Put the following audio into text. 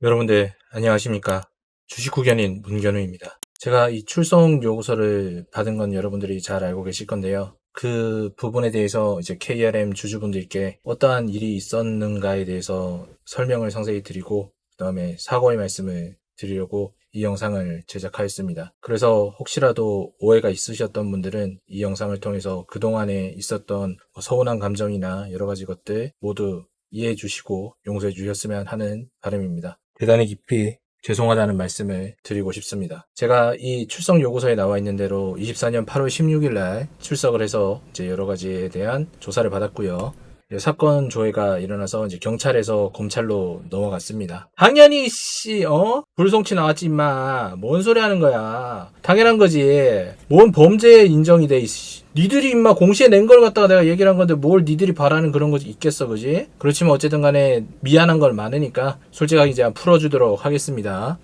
여러분들 안녕하십니까 주식 후견인 문견우입니다 제가 이 출석 요구서를 받은 건 여러분들이 잘 알고 계실 건데요 그 부분에 대해서 이제 KRM 주주분들께 어떠한 일이 있었는가에 대해서 설명을 상세히 드리고 그 다음에 사과의 말씀을 드리려고 이 영상을 제작하였습니다. 그래서 혹시라도 오해가 있으셨던 분들은 이 영상을 통해서 그동안에 있었던 뭐 서운한 감정이나 여러 가지 것들 모두 이해해 주시고 용서해 주셨으면 하는 바람입니다. 대단히 깊이 죄송하다는 말씀을 드리고 싶습니다. 제가 이 출석 요구서에 나와 있는 대로 24년 8월 16일 날 출석을 해서 이제 여러 가지에 대한 조사를 받았고요. 이제 사건 조회가 일어나서 이제 경찰에서 검찰로 넘어갔습니다. 당연히 씨, 어? 불송치 나왔지 임마. 뭔 소리 하는 거야? 당연한 거지. 뭔 범죄 인정이 돼 이씨. 니들이 임마 공시에 낸 걸 갖다가 내가 얘기를 한 건데 뭘 니들이 바라는 그런 거 있겠어 그지? 그렇지만 어쨌든 간에 미안한 걸 많으니까 솔직하게 이제 풀어주도록 하겠습니다.